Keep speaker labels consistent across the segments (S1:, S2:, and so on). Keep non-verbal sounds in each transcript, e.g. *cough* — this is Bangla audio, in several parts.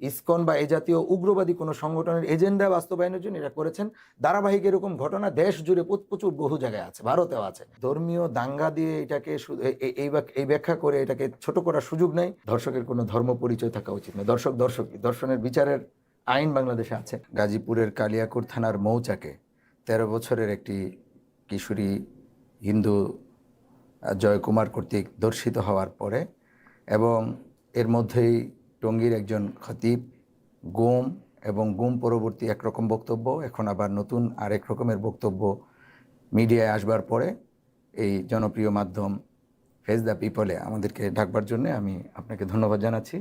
S1: ইসকন বা এ জাতীয় উগ্রবাদী কোনো সংগঠনের এজেন্ডা বাস্তবায়নের জন্য এটা করেছেন। ধারাবাহিক এরকম ঘটনা দেশ জুড়ে প্রচ- প্রচুর বহু জায়গায় আছে, ভারতেও আছে। ধর্মীয় দাঙ্গা দিয়ে এটাকে এই ব্যাখ্যা করে এটাকে ছোট করার সুযোগ নেই। দর্শকের কোনো ধর্ম পরিচয় থাকা উচিত নয়। দর্শক দর্শক দর্শনের বিচারের আইন বাংলাদেশে আছে। গাজীপুরের কালিয়াকুর থানার মৌচাকে তেরো বছরের একটি কিশোরী হিন্দু জয়কুমার কর্তৃক দর্শিত হওয়ার পরে এবং এর মধ্যেই টঙ্গীর একজন খতিব গোম এবং গুম পরবর্তী একরকম বক্তব্য এখন আবার নতুন আরেক রকমের বক্তব্য মিডিয়ায় আসবার পরে এই জনপ্রিয় মাধ্যম ফেস দ্য পিপলে আমাদেরকে ডাকবার জন্য আমি আপনাকে ধন্যবাদ জানাচ্ছি।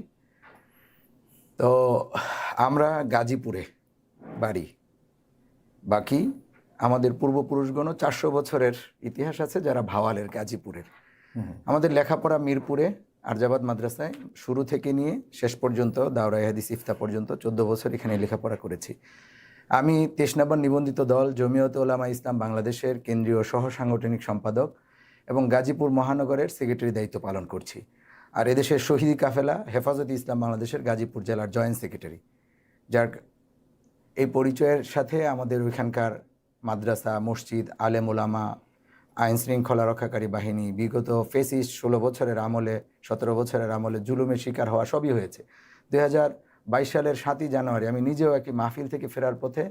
S1: তো আমরা গাজীপুরে বাড়ি। বাকি আমাদের পূর্বপুরুষগণও চারশো বছরের ইতিহাস আছে যারা ভাওয়ালের গাজীপুরের। আমাদের লেখাপড়া মিরপুরে আরজাবাদ মাদ্রাসায় শুরু থেকে নিয়ে শেষ পর্যন্ত দাওরাই হাদিস ইফতা পর্যন্ত চোদ্দ বছর এখানে লেখাপড়া করেছি। আমি তেইশ নম্বর নিবন্ধিত দল, জমিয়ত ওলামা ইসলাম বাংলাদেশের কেন্দ্রীয় সহ সাংগঠনিক সম্পাদক এবং গাজীপুর মহানগরের সেক্রেটারি দায়িত্ব পালন করছি। আর এদেশের শহীদি কাফেলা হেফাজতে ইসলাম বাংলাদেশের গাজীপুর জেলার জয়েন্ট সেক্রেটারি। যার এই পরিচয়ের সাথে আমাদের ওইখানকার মাদ্রাসা, মসজিদ, আলেম ওলামা আইন শৃঙ্খলা রক্ষাকারী বাহিনী বিগত ফেসিস ষোলো বছরের আমলে, সতেরো বছরের আমলে জুলুমের শিকার হওয়া সবই হয়েছে। দুই হাজার বাইশ সালের সাতই জানুয়ারি আমি নিজেও একটি মাহফিল থেকে ফেরার পথে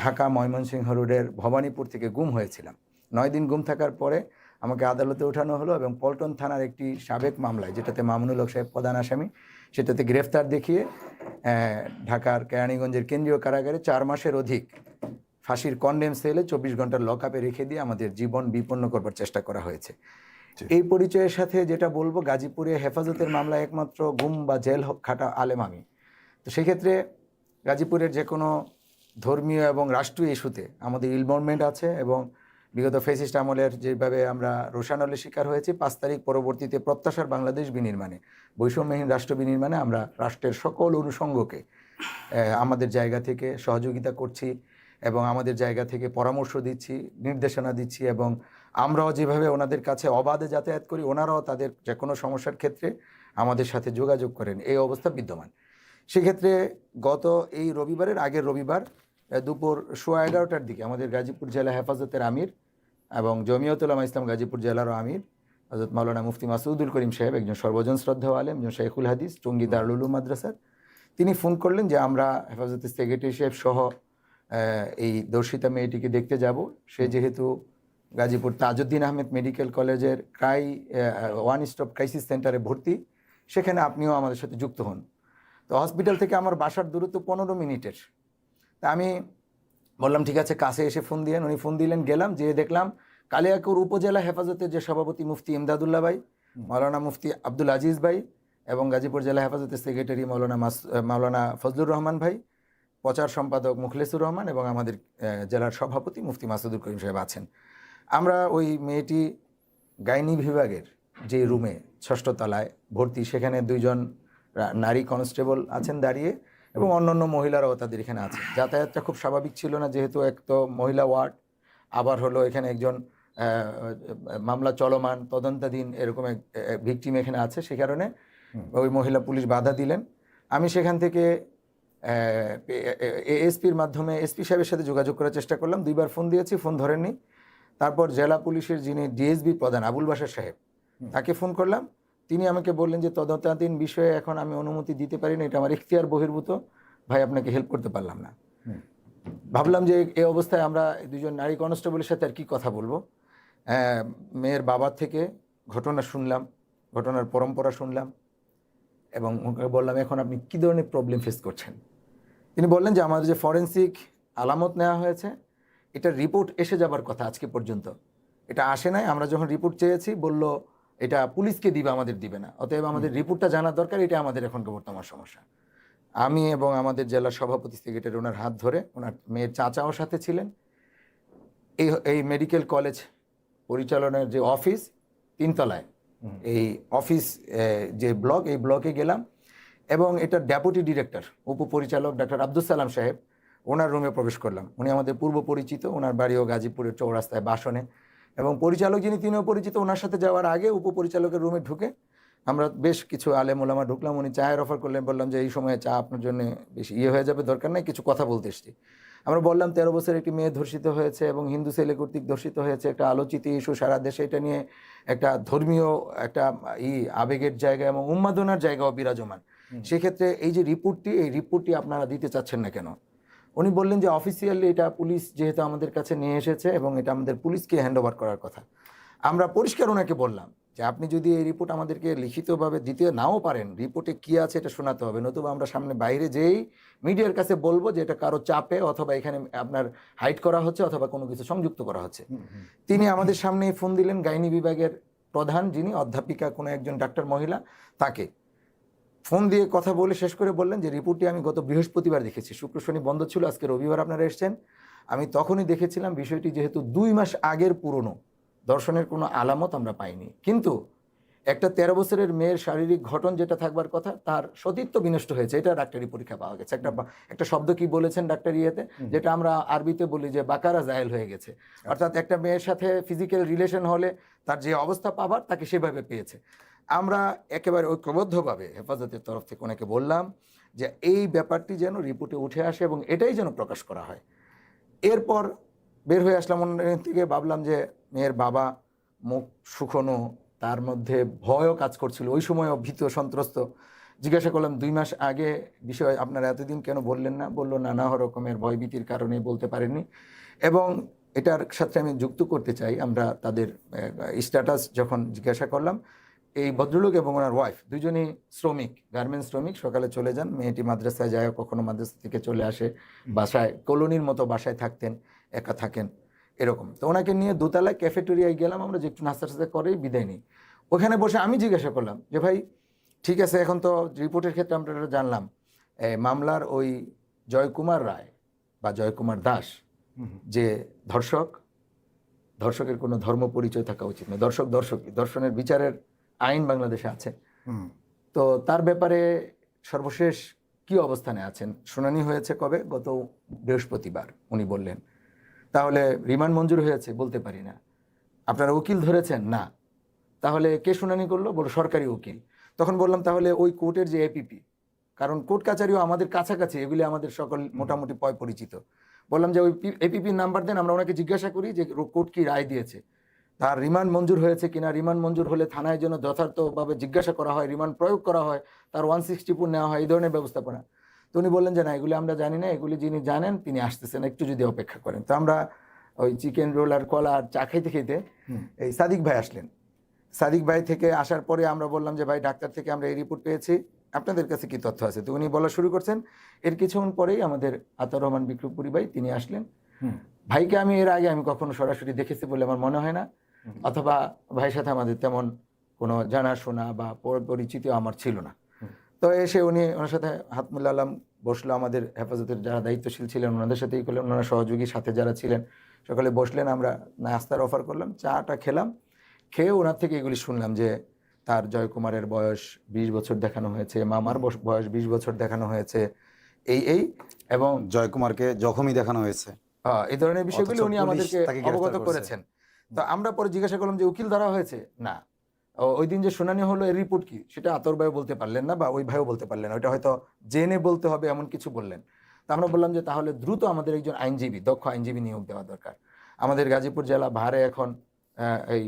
S1: ঢাকা ময়মনসিংহ রোডের ভবানীপুর থেকে গুম হয়েছিলাম। নয় দিন গুম থাকার পরে আমাকে আদালতে ওঠানো হলো এবং পল্টন থানার একটি সাবেক মামলায়, যেটাতে মামুনুল হক সাহেব প্রধান আসামি, সেটাতে গ্রেফতার দেখিয়ে ঢাকার কেরানীগঞ্জের কেন্দ্রীয় কারাগারে চার মাসের অধিক ফাঁসির কন্ডেম সেলে চব্বিশ ঘণ্টার লকআপে রেখে দিয়ে আমাদের জীবন বিপন্ন করবার চেষ্টা করা হয়েছে। এই পরিচয়ের সাথে যেটা বলব গাজীপুরে হেফাজতের মামলায় একমাত্র গুম বা জেল খাটা আলেম আমি। তো সেক্ষেত্রে গাজীপুরের যে কোনো ধর্মীয় এবং রাষ্ট্রীয় ইস্যুতে আমাদের ইনভলভমেন্ট আছে এবং বিগত ফেসিস্ট আমলের যেভাবে আমরা রোশানলের শিকার হয়েছি পাঁচ তারিখ পরবর্তীতে প্রত্যাশার বাংলাদেশ বিনির্মাণে বৈষম্যহীন রাষ্ট্র বিনির্মাণে আমরা রাষ্ট্রের সকল অনুষঙ্গকে আমাদের জায়গা থেকে সহযোগিতা করছি। এবং আমাদের জায়গা থেকে পরামর্শ দিচ্ছি, নির্দেশনা দিচ্ছি এবং আমরাও যেভাবে ওনাদের কাছে অবাধে যাতায়াত করি, ওনারাও তাদের যে কোনো সমস্যার ক্ষেত্রে আমাদের সাথে যোগাযোগ করেন। এই অবস্থা বিদ্যমান। সেক্ষেত্রে গত এই রবিবারের আগের রবিবার দুপুর সোয়া এগারোটার দিকে আমাদের গাজীপুর জেলা হেফাজতের আমির এবং জমিয়তুলামা ইসলাম গাজীপুর জেলারও আমির হজরত মাওলানা মুফতি মাসুদুল করিম সাহেব, একজন সর্বজন শ্রদ্ধা আলেম, একজন শেখুল হাদিস, টঙ্গী দারুল মাদ্রাসার। তিনি ফোন করলেন যে আমরা হেফাজতের সেক্রেটারি সাহেব সহ এই দর্শিতা মেয়েটিকে দেখতে যাব। সে যেহেতু গাজীপুর তাজউদ্দিন আহমেদ মেডিকেল কলেজের ক্রাই ওয়ান স্টপ ক্রাইসিস সেন্টারে ভর্তি সেখানে আপনিও আমাদের সাথে যুক্ত হন। তো হসপিটাল থেকে আমার বাসার দূরত্ব পনেরো মিনিটের। তা আমি বললাম ঠিক আছে কাছে এসে ফোন দিলেন উনি ফোন দিলেন গেলাম যেয়ে দেখলাম কালিয়াকুর উপজেলা হেফাজতের যে সভাপতি মুফতি ইমদাদুল্লাহ ভাই মাওলানা মুফতি আব্দুল আজিজ ভাই এবং গাজীপুর জেলা হেফাজতের সেক্রেটারি মাওলানা মাস মাওলানা ফজলুর রহমান ভাই প্রচার সম্পাদক মুখলেসুর রহমান এবং আমাদের জেলার সভাপতি মুফতি মাসুদুল করিম সাহেব আছেন। আমরা ওই মেয়েটি গাইনি বিভাগের যে রুমে ষষ্ঠ তলায় ভর্তি সেখানে দুইজন নারী কনস্টেবল আছেন দাঁড়িয়ে এবং অন্যান্য মহিলারাও তাদের এখানে আছেন। যাতায়াতটা খুব স্বাভাবিক ছিল না যেহেতু এক তো মহিলা ওয়ার্ড আবার হলো এখানে একজন মামলা চলমান তদন্তাধীন এরকম এক ভিকটিম এখানে আছে সে কারণে ওই মহিলা পুলিশ বাধা দিলেন। আমি সেখান থেকে এএসপির মাধ্যমে এসপি সাহেবের সাথে যোগাযোগ করার চেষ্টা করলাম। দুইবার ফোন দিয়েছি ফোন ধরেননি। তারপর জেলা পুলিশের যিনি ডিএসবি প্রধান আবুল বাসার সাহেব তাকে ফোন করলাম। তিনি আমাকে বললেন যে তদন্তাধীন বিষয়ে এখন আমি অনুমতি দিতে পারি না এটা আমার ইখতিয়ার বহির্ভূত। ভাই আপনাকে হেল্প করতে পারলাম না। ভাবলাম যে এই অবস্থায় আমরা দুজন নারী কনস্টেবলের সাথে আর কি কথা বলব। মেয়ের বাবার থেকে ঘটনা শুনলাম ঘটনার পরম্পরা শুনলাম এবং ওকে বললাম এখন আপনি কী ধরনের প্রবলেম ফেস করছেন? তিনি বললেন যে আমাদের যে ফরেন্সিক আলামত নেওয়া হয়েছে এটা রিপোর্ট এসে যাবার কথা আজকে পর্যন্ত। এটা আসে নাই আমরা যখন রিপোর্ট চেয়েছি বলল এটা পুলিশকে দিবে আমাদের দিবে না। অতএব আমাদের রিপোর্টটা জানা দরকার এটা আমাদের এখনকার বর্তমান সমস্যা। আমি এবং আমাদের জেলার সভাপতি সেক্রেটারি ওনার হাত ধরে ওনার মেয়ের চাচাও সাথে ছিলেন। এই এই মেডিকেল কলেজ পরিচালনার যে অফিস তিনতলায়। এই অফিস যে ব্লক এই ব্লকে গেলাম। এবং এটা ডেপুটি ডিরেক্টর, উপপরিচালক ডাক্তার আব্দুল সালাম সাহেব, ওনার রুমে প্রবেশ করলাম। উনি আমাদের পূর্ব পরিচিত, ওনার বাড়িও গাজীপুরের চৌরাস্তায় বাসনে। এবং পরিচালক যিনি, তিনিও পরিচিত, ওনার সাথে যাওয়ার আগে উপপরিচালকের রুমে ঢুকে আমরা বেশ কিছু আলেম ওলামা ঢুকলাম। উনি চায়ের অফার করলেন, বললাম যে এই সময়ে চা আপনার জন্য বেশি ইয়ে হয়ে যাবে, দরকার নাই, কিছু কথা বলতে এসছি। আমরা বললাম, তেরো বছর একটি মেয়ে ধর্ষিত হয়েছে এবং হিন্দু ছেলে কর্তৃক ধর্ষিত হয়েছে, একটা আলোচিত ইস্যু সারা দেশে, এটা নিয়ে একটা ধর্মীয়, একটা ই আবেগের জায়গা এবং উন্মাদনার জায়গাও বিরাজমান। সেক্ষেত্রে এই যে রিপোর্টটি এই রিপোর্টটি আপনারা দিতে চাচ্ছেন না কেন? উনি বললেন যে অফিসিয়ালি এটা পুলিশ যেহেতু আমাদের কাছে নিয়ে এসেছে এবং এটা আমাদের পুলিশকে হ্যান্ড ওভার করার কথা। আমরা পরিষ্কার ওনাকে বললাম যে আপনি যদি এই রিপোর্ট আমাদেরকে লিখিতভাবে দিতে নাও পারেন রিপোর্টে কি আছে এটা শোনাতে হবে নতুবা আমরা সামনে বাইরে যেই মিডিয়ার কাছে বলব যে এটা কারও চাপে অথবা এখানে আপনার হাইট করা হচ্ছে অথবা কোনো কিছু সংযুক্ত করা হচ্ছে। তিনি আমাদের সামনে ফোন দিলেন গাইনি বিভাগের প্রধান যিনি অধ্যাপিকা কোনো একজন ডাক্তার মহিলা তাকে। ফোন দিয়ে কথা বলে শেষ করে বললেন যে রিপোর্টটি আমি গত বৃহস্পতিবার দেখেছি। শুক্র শনি বন্ধ ছিল আজকে রবিবার আপনারা এসেছেন। আমি তখনই দেখেছিলাম বিষয়টি যেহেতু দুই মাস আগের পুরনো। দর্শনের কোনো আলামত আমরা পাইনি। কিন্তু একটা তেরো বছরের মেয়ের শারীরিক ঘটন যেটা থাকবার কথা তার সতীত্ব বিনষ্ট হয়েছে। এটা ডাক্তারি পরীক্ষা পাওয়া গেছে। একটা একটা শব্দ কি বলেছেন ডাক্তার ইয়েতে? যেটা আমরা আরবিতে বলি যে বাকারা জায়েল হয়ে গেছে। অর্থাৎ একটা মেয়ের সাথে ফিজিক্যাল রিলেশন হলে তার যে অবস্থা পাবার তাকে সেভাবে পেয়েছে। আমরা একেবারে ঐক্যবদ্ধভাবে হেফাজতের তরফ থেকে ওনাকে বললাম যে এই ব্যাপারটি যেন রিপোর্টে উঠে আসে এবং এটাই যেন প্রকাশ করা হয়। এরপর বের হয়ে আসলাম অন্য থেকে, ভাবলাম যে মেয়ের বাবা মুখ শুকনো, তার মধ্যে ভয়ও কাজ করছিল। ওই সময়ও ভীত, সন্ত্রস্ত। জিজ্ঞাসা করলাম, দুই মাস আগে বিষয় আপনারা এতদিন কেন বললেন না? বলল, নানা রকমের ভয়ভীতির কারণে বলতে পারেননি। এবং এটার সাথে আমি যুক্ত করতে চাই। আমরা তাদের স্ট্যাটাস যখন জিজ্ঞাসা করলাম এই ভদ্রলোক এবং ওনার ওয়াইফ দুজনেই শ্রমিক গার্মেন্টস শ্রমিক সকালে চলে যান। মেয়েটি মাদ্রাসায় যায় কখনো মাদ্রাসা থেকে চলে আসে বাসায় কলোনির মতো বাসায় থাকতেন একা থাকেন এরকম। তো ওনাকে নিয়ে দোতলায় ক্যাফেটেরিয়ায় গেলাম আমরা যে একটু নাস্তা টাস্তা করেই বিদায় নিই। ওখানে বসে আমি জিজ্ঞাসা করলাম যে ভাই ঠিক আছে এখন তো রিপোর্টের ক্ষেত্রে আমরা জানলাম। মামলার ওই জয়কুমার রায় বা জয়কুমার দাস যে ধর্ষক ধর্ষকের কোনো ধর্ম পরিচয় থাকা উচিত নয়। দর্শক দর্শক দর্শনের বিচারের আইন বাংলাদেশে আছে। তো তার ব্যাপারে সর্বশেষ কি অবস্থানে আছেন? শুনানি হয়েছে কবে? গত বৃহস্পতিবার উনি বললেন। তাহলে রিমান্ড মঞ্জুর হয়েছে বলতে পারি না। আপনারা উকিল ধরেছেন? না। তাহলে কে শুনানি করল? বলো সরকারি উকিল। তখন বললাম তাহলে ওই কোর্টের যে এপিপি কারণ কোর্ট কাছারিও আমাদের কাছাকাছি এগুলি আমাদের সকল মোটামুটি পয় পরিচিত। বললাম যে ওই এপিপির নাম্বার দেন আমরা ওনাকে জিজ্ঞাসা করি যে কোর্ট কি রায় দিয়েছে? তার রিমান্ড মঞ্জুর হয়েছে কিনা রিমান্ড মঞ্জুর হলে থানায় যেন যথার্থভাবে জিজ্ঞাসা করা হয় রিমান্ড প্রয়োগ করা হয় তার ওয়ান সিক্সটি ফোর নেওয়া হয় এই ধরনের ব্যবস্থাপনা। তো উনি বললেন যে না এগুলি আমরা জানি না এগুলি যিনি জানেন তিনি আসতেছেন একটু যদি অপেক্ষা করেন। তো আমরা ওই চিকেন রোল আর কলা আর চা খাইতে খেতে এই সাদিক ভাই আসলেন। সাদিক ভাই থেকে আসার পরে আমরা বললাম যে ভাই ডাক্তার থেকে আমরা এই রিপোর্ট পেয়েছি আপনাদের কাছে কি তথ্য আছে? তো উনি বলা শুরু করছেন এর কিছুক্ষণ পরেই আমাদের আতর রহমান বিক্রমপুরী ভাই তিনি আসলেন। ভাইকে আমি এর আগে আমি কখনো সরাসরি দেখেছি বলে আমার মনে হয় না অথবা ভাইয়ের সাথে আমাদের তেমন কোনো জানাশোনা বা পর- পরিচিত আমার ছিল না। তো এসে উনি ওনার সাথে হাত মিলালাম বসল আমাদের হেফাজতের যারা দায়িত্বশীল ছিলেন ওনাদের সাথেই করলেন ওনারা সহযোগী সাথে যারা ছিলেন সকালে বসলেন আমরা নাস্তার অফার করলাম চাটা খেলাম খেয়ে ওনার থেকে এগুলি শুনলাম যে তার জয়কুমারের বয়স বিশ বছর দেখানো হয়েছে মামার বয়স বিশ বছর দেখানো হয়েছে এই এই এবং
S2: জয়কুমারকে জখমই দেখানো হয়েছে।
S1: আহ, এই ধরনের বিষয়গুলি উনি আমাদেরকে অবগত করেছেন। তো আমরা পরে জিজ্ঞাসা করলাম যে উকিল ধরা হয়েছে? না। ওই দিন যে শুনানি হলো, এর রিপোর্ট কি? সেটা আতর ভাইও বলতে পারলেন না বা ওই ভাইও বলতে পারলেন ওইটা হয়তো জেনে বলতে হবে, এমন কিছু বললেন। তো আমরা বললাম যে তাহলে দ্রুত আমাদের একজন আইনজীবী, দক্ষ আইনজীবী নিয়োগ দেওয়া দরকার। আমাদের গাজীপুর জেলা ভারে এখন এই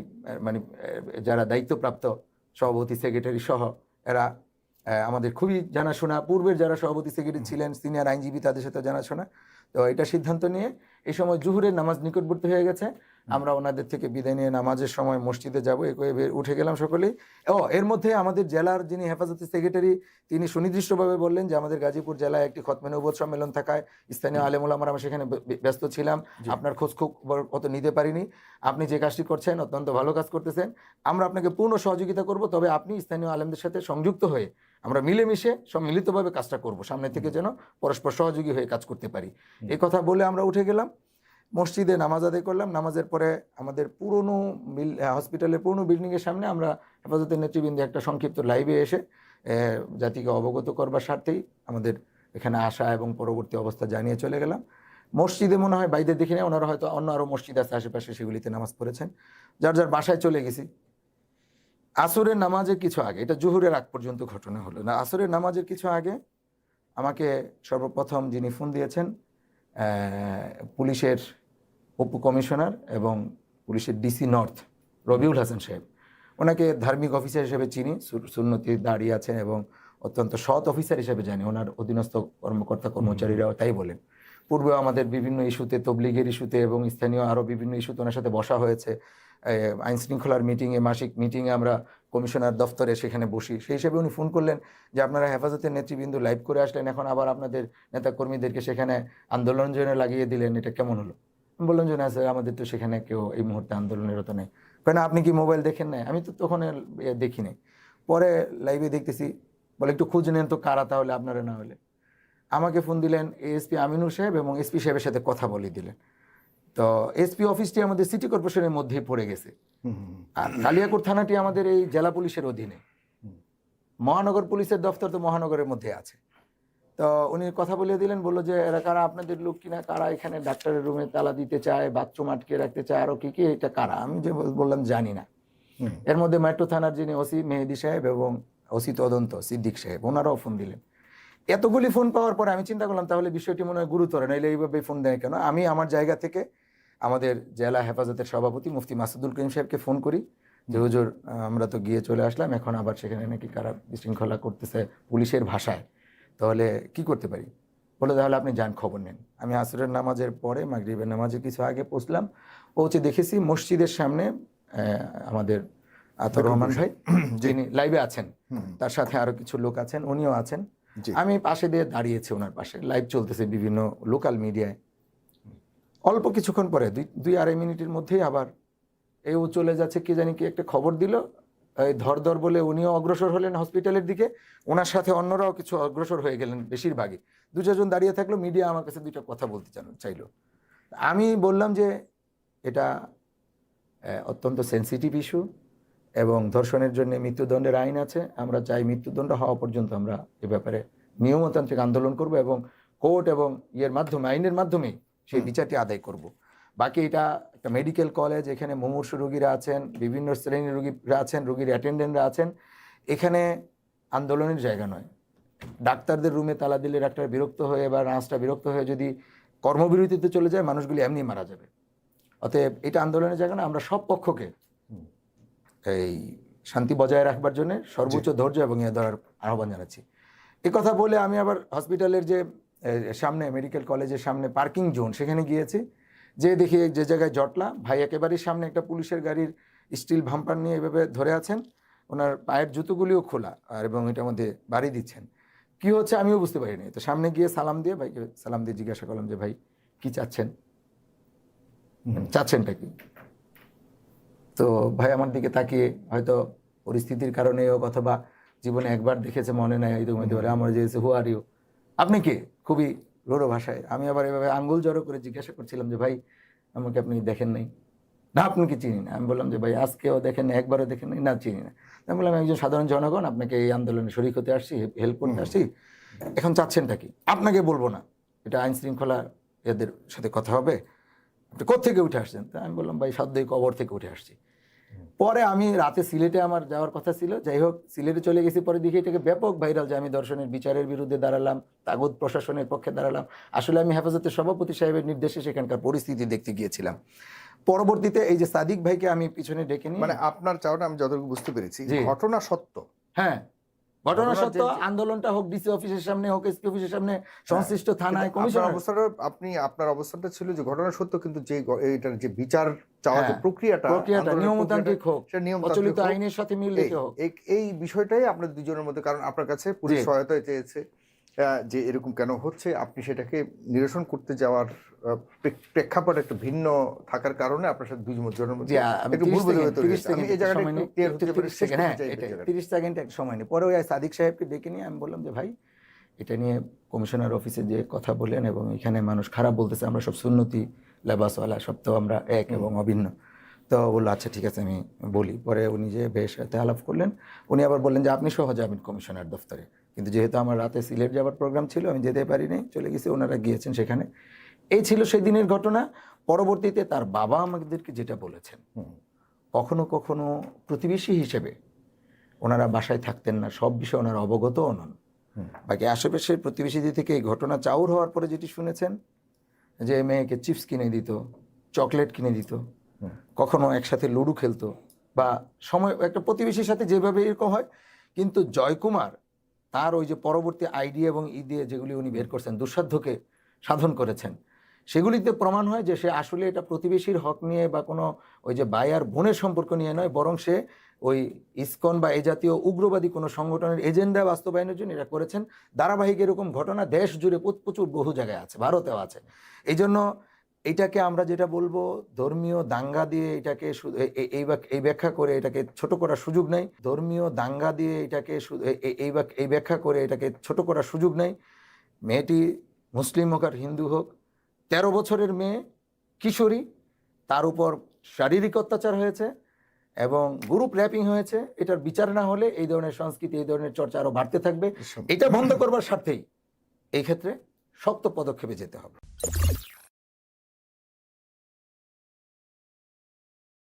S1: মানে যারা দায়িত্বপ্রাপ্ত সভাপতি, সেক্রেটারি সহ, এরা আমাদের খুবই জানাশোনা। পূর্বের যারা সভাপতি, সেক্রেটারি ছিলেন, সিনিয়র আইনজীবী, তাদের সাথে জানাশোনা। তো এটা সিদ্ধান্ত নিয়ে এই সময় জুহুরের নামাজ নিকটবর্তী হয়ে গেছে। আমরা ওনাদের থেকে বিদায় নিয়ে নামাজের সময় মসজিদে যাব উঠে গেলাম সকলেই। ও এর মধ্যে আমাদের জেলার যিনি হেফাজতের সেক্রেটারি তিনি সুনির্দিষ্টভাবে বললেন যে আমাদের গাজীপুর জেলায় একটি খতমে নবুয়ত সম্মেলন থাকায় স্থানীয় আলেমুল আমরা সেখানে ব্যস্ত ছিলাম। আপনার খোঁজ খুব অত নিতে পারিনি। আপনি যে কাজটি করছেন অত্যন্ত ভালো কাজ করতেছেন। আমরা আপনাকে পূর্ণ সহযোগিতা করব তবে আপনি স্থানীয় আলেমদের সাথে সংযুক্ত হয়ে আমরা মিলেমিশে সম্মিলিতভাবে কাজটা করব সামনে থেকে যেন পরস্পর সহযোগী হয়ে কাজ করতে পারি। এই কথা বলে আমরা উঠে গেলাম। মসজিদে নামাজ আদায় করলাম। নামাজের পরে আমাদের পুরনো বিল হসপিটালের পুরনো বিল্ডিংয়ের সামনে আমরা হেফাজতের নেতৃবৃন্দে একটা সংক্ষিপ্ত লাইভে এসে জাতিকে অবগত করবার স্বার্থেই আমাদের এখানে আসা এবং পরবর্তী অবস্থা জানিয়ে চলে গেলাম। মসজিদে মনে হয় বাইরে দেখি না ওনারা হয়তো অন্য আরও মসজিদ আছে, আশেপাশে সেগুলিতে নামাজ পড়েছেন। যার যার বাসায় চলে গেছি। আসরের নামাজের কিছু আগে, এটা জোহরের আগ পর্যন্ত ঘটনা হলো না, আসরের নামাজের কিছু আগে আমাকে সর্বপ্রথম যিনি ফোন দিয়েছেন পুলিশের উপ কমিশনার এবং পুলিশের ডিসি নর্থ, রবিউল হাসান সাহেব। ওনাকে ধার্মিক অফিসার হিসেবে চিনি সুন্নতি দাঁড়িয়ে আছেন এবং অত্যন্ত সৎ অফিসার হিসেবে জানি। ওনার অধীনস্থ কর্মকর্তা কর্মচারীরাও তাই বলেন। পূর্বে আমাদের বিভিন্ন ইস্যুতে, তবলিগের ইস্যুতে এবং স্থানীয় আরও বিভিন্ন ইস্যুতে ওনার সাথে বসা হয়েছে। আইন শৃঙ্খলার মিটিংয়ে, মাসিক মিটিংয়ে আমরা কমিশনার দফতরে সেখানে বসি। সেই হিসেবে উনি ফোন করলেন যে, আপনারা হেফাজতের নেতৃবৃন্দ লাইভ করে আসলেন। এখন আবার আপনাদের নেতাকর্মীদেরকে সেখানে আন্দোলন জন্য লাগিয়ে দিলেন। এটা কেমন হলো? বললাম যে না স্যার আমাদের তো সেখানে কেউ এই মুহূর্তে আন্দোলনেরত নেই। কেন আপনি কি মোবাইল দেখেন না আমি তো তখন দেখি নাই। পরে লাইভে দেখতেছি বলে একটু খুঁজে নেন তো কারা তাহলে আপনারা না হলে। আমাকে ফোন দিলেন এএসপি আমিনুর সাহেব এবং এসপি সাহেবের সাথে কথা বলে দিলেন। তো এসপি অফিসটি আমাদের সিটি কর্পোরেশনের মধ্যেই পড়ে গেছে। আর কালিয়াকুর থানাটি আমাদের এই জেলা পুলিশের অধীনে। মহানগর পুলিশের দফতর তো মহানগরের মধ্যে আছে। তো উনি কথা বলে দিলেন বলল যে এরা কারা? আপনাদের লোক কিনা কারা এখানে ডাক্তারের রুমে তালা দিতে চায় বাথরুম আটকে রাখতে চায় আরও কি কি? এটা কারা? আমি যে বললাম জানি না। এর মধ্যে মেট্রো থানার যিনি ওসি মেহেদি সাহেব এবং ওসি তদন্ত সিদ্দিক সাহেব ওনারাও ফোন দিলেন। এতগুলি ফোন পাওয়ার পরে আমি চিন্তা করলাম তাহলে বিষয়টি মনে হয় গুরুতর নাইলে এইভাবে ফোন দেয় কেন? আমি আমার জায়গা থেকে আমাদের জেলা হেফাজতের সভাপতি মুফতি মাসুদুল করিম সাহেবকে ফোন করি যে হুজুর আমরা তো গিয়ে চলে আসলাম এখন আবার সেখানে নাকি কারা বিশৃঙ্খলা করতেছে পুলিশের ভাষায়। তাহলে কি করতে পারি? বলে তাহলে আপনি যান খবর নেন। আমি আসরের নামাজের পরে মাগরিবের নামাজের কিছু আগে পৌঁছলাম। পৌঁছে দেখেছি মসজিদের সামনে আমাদের আতর রহমান ভাই। *clears throat* যিনি লাইভে আছেন। তার সাথে আরও কিছু লোক আছেন উনিও আছেন। আমি পাশে দিয়ে দাঁড়িয়েছি ওনার পাশে। লাইভ চলতেছে বিভিন্ন লোকাল মিডিয়ায়। অল্প কিছুক্ষণ পরে দুই দুই আড়াই মিনিটের মধ্যেই আবার এও চলে যাচ্ছে কে জানি কি একটা খবর দিল। এই ধর ধর বলে উনিও অগ্রসর হলেন হসপিটালের দিকে। ওনার সাথে অন্যরাও কিছু অগ্রসর হয়ে গেলেন বেশিরভাগই। দু চারজন দাঁড়িয়ে থাকল মিডিয়া আমার কাছে দুইটা কথা বলতে চান চাইলো। আমি বললাম যে এটা অত্যন্ত সেন্সিটিভ ইস্যু এবং ধর্ষণের জন্য মৃত্যুদণ্ডের আইন আছে। আমরা চাই মৃত্যুদণ্ড হওয়া পর্যন্ত আমরা এ ব্যাপারে নিয়মতান্ত্রিক আন্দোলন করব এবং কোর্ট এবং ইয়ের মাধ্যমে আইনের মাধ্যমেই সেই বিচারটি আদায় করব। বাকি এটা একটা মেডিকেল কলেজ এখানে মুমূর্ষু রোগীরা আছেন বিভিন্ন শ্রেণির রোগীরা আছেন রোগীর অ্যাটেন্ডেন্টরা আছেন। এখানে আন্দোলনের জায়গা নয়। ডাক্তারদের রুমে তালা দিলে ডাক্তার বিরক্ত হয়ে বা নার্সটা বিরক্ত হয়ে যদি কর্মবিরতিতে চলে যায় মানুষগুলি এমনি মারা যাবে। অতএব এটা আন্দোলনের জায়গা না আমরা সব পক্ষকে এই শান্তি বজায় রাখবার জন্য সর্বোচ্চ ধৈর্য এবং ইয়ে ধরার আহ্বান জানাচ্ছি। এ কথা বলে আমি আবার হসপিটালের যে সামনে মেডিকেল কলেজের সামনে পার্কিং জোন সেখানে গিয়েছি। যে দেখি যে জায়গায় জটলা ভাই একেবারেই সামনে একটা পুলিশের গাড়ির স্টিল ভাম্পার নিয়ে এভাবে ধরে আছেন ওনার পায়ের জুতোগুলিও খোলা আর এবং এটার মধ্যে বাড়ি দিচ্ছেন। কি হচ্ছে আমিও বুঝতে পারিনি। তো সামনে গিয়ে সালাম দিয়ে ভাইকে সালাম দিয়ে জিজ্ঞাসা করলাম যে ভাই কি চাচ্ছেন? চাচ্ছেনটা কি? তো ভাই আমার দিকে তাকিয়ে হয়তো পরিস্থিতির কারণে হোক অথবা জীবনে একবার দেখেছে মনে নাই ইতিমধ্যে বলে আমার যে হু আর ইউ আপনি কে? খুবই রোড়ো ভাষায়। আমি আবার এভাবে আঙ্গুল জড়ো করে জিজ্ঞাসা করছিলাম যে ভাই আমাকে আপনি দেখেন নাই? না আপনি কি চিনি না? আমি বললাম যে ভাই আজকেও দেখেন না একবারও দেখেন নাই? না চিনি না। আমি বললাম একজন সাধারণ জনগণ আপনাকে এই আন্দোলনে শরিক হতে আসছি হেল্প করতে আসছি। এখন চাচ্ছেনটা কি? আপনাকে বলব না। এটা আইন শৃঙ্খলা এদের সাথে কথা হবে। আপনি কোথেকে উঠে আসছেন? তা আমি বললাম ভাই সদ্যই কবর থেকে উঠে আসছি। পরে আমি রাতে সিলেটে আমার যাওয়ার কথা ছিল। যাই হোক সিলেটে চলে গেছি পরে দেখি এটাকে ব্যাপক ভাইরাল যে আমি দর্শনের বিচারের বিরুদ্ধে দাঁড়ালাম তাগুদ প্রশাসনের পক্ষে দাঁড়ালাম। আসলে আমি হেফাজতের সভাপতি সাহেবের নির্দেশে সেখানকার পরিস্থিতি দেখতে গিয়েছিলাম। পরবর্তীতে এই যে সাদিক ভাইকে আমি পিছনে ডেকে নিই
S3: মানে আপনার চাওয়াটা আমি যতটুকু বুঝতে পেরেছি। ঘটনা সত্য।
S1: হ্যাঁ। ঘটনা সত্য? আন্দোলনটা হোক ডিসি অফিসের সামনে হোক এসপি অফিসের সামনে সংশ্লিষ্ট থানায়
S3: কিন্তু আপনার
S1: কমিশনার।
S3: অবস্থাটা আপনি আপনার অবস্থানটা ছিল যে ঘটনা সত্য কিন্তু যে এইটার যে বিচার চাওয়ার যে
S1: হ্যাঁ,
S3: প্রক্রিয়াটা
S1: প্রক্রিয়াটা নিয়মতান্ত্রিক হোক
S3: সেটা
S1: প্রচলিত আইনের সাথে মিল রেখে হোক।
S3: এই- বিষয়টাই আপনার দুজনের মধ্যে কারণ আপনার কাছে পুলিশ। সহায়তা চেয়েছে যে এরকম কেন হচ্ছে আপনি সেটাকে নিরসন করতে যাওয়ার প্রেক্ষাপট একটু ভিন্ন থাকার কারণে আপনার সাথে দুজনের মধ্যে একটু ভুল বোঝাবুঝি
S1: সেকেন্ড,
S3: তৈরি
S1: 30
S3: হয়েছে। আমি এই জায়গাটা
S1: সময়
S3: একটু
S1: নিই,
S3: clear
S1: একটু
S3: হতে পারি,
S1: 30
S3: শেষ
S1: সেকেন্ড,
S3: করতে
S1: হ্যাঁ,
S3: চাই এই
S1: এটাই,
S3: জায়গাটা।
S1: 30 সেকেন্ড একটা সময় নেই। পরে ওই সাদিক সাহেবকে ডেকে নিয়ে আমি বললাম যে ভাই এটা নিয়ে কমিশনার অফিসে যে কথা বললেন এবং এখানে মানুষ খারাপ বলতেছে আমরা সব সুন্নতি লেবাসওয়ালা সব তো আমরা এক এবং অভিন্ন। তো বলল আচ্ছা ঠিক আছে আমি বলি। পরে উনি যে বেশ সাথে আলাপ করলেন উনি আবার বললেন যে আপনি সহ যাবেন কমিশনার দফতরে। কিন্তু যেহেতু আমার রাতে সিলেট যাওয়ার প্রোগ্রাম ছিল আমি যেতে পারিনি চলে গেছি ওনারা গিয়েছেন সেখানে। এই ছিল সেই দিনের ঘটনা পরবর্তীতে তার বাবা আমাদেরকে যেটা বলেছেন। কখনো কখনো প্রতিবেশী হিসেবে ওনারা বাসায় থাকতেন না সব বিষয়ে ওনারা অবগতও নন বাকি আশেপাশের প্রতিবেশীদের থেকে এই ঘটনা চাউর হওয়ার পরে যেটি শুনেছেন যে মেয়েকে চিপস কিনে দিত চকলেট কিনে দিত। কখনো একসাথে লুডো খেলতো বা সময় একটা প্রতিবেশীর সাথে যেভাবে এরকম হয় কিন্তু জয়কুমার তার ওই যে পরবর্তী আইডিয়া এবং ই দিয়ে যেগুলি উনি বের করছেন দুঃসাধ্যকে সাধন করেছেন সেগুলিতে প্রমাণ হয় যে সে আসলে এটা প্রতিবেশীর হক নিয়ে বা কোনো ওই যে বায়ার বোনের সম্পর্ক নিয়ে নয়, বরং সে ওই ইসকন বা এই জাতীয় উগ্রবাদী কোনো সংগঠনের এজেন্ডা বাস্তবায়নের জন্য এটা করেছেন। ধারাবাহিক এরকম ঘটনা দেশ জুড়ে প্রচ- প্রচুর বহু জায়গায় আছে, ভারতেও আছে। এই জন্য এটাকে আমরা যেটা বলব, ধর্মীয় দাঙ্গা দিয়ে এটাকে এ- এ- এই ব্যাখ্যা করে এটাকে ছোট করার সুযোগ নেই। ধর্মীয় দাঙ্গা দিয়ে এটাকে এ- এ- এই এই ব্যাখ্যা করে এটাকে ছোট করার সুযোগ নেই। মেয়েটি মুসলিম হোক আর হিন্দু হোক তেরো বছরের মেয়ে কিশোরী তার উপর শারীরিক অত্যাচার হয়েছে এবং গ্রুপ র্যাপিং হয়েছে। এটার বিচার না হলে এই ধরনের সংস্কৃতি এই ধরনের চর্চা আরও বাড়তে থাকবে। এটা বন্ধ করবার স্বার্থেই এই ক্ষেত্রে শক্ত পদক্ষেপে যেতে হবে।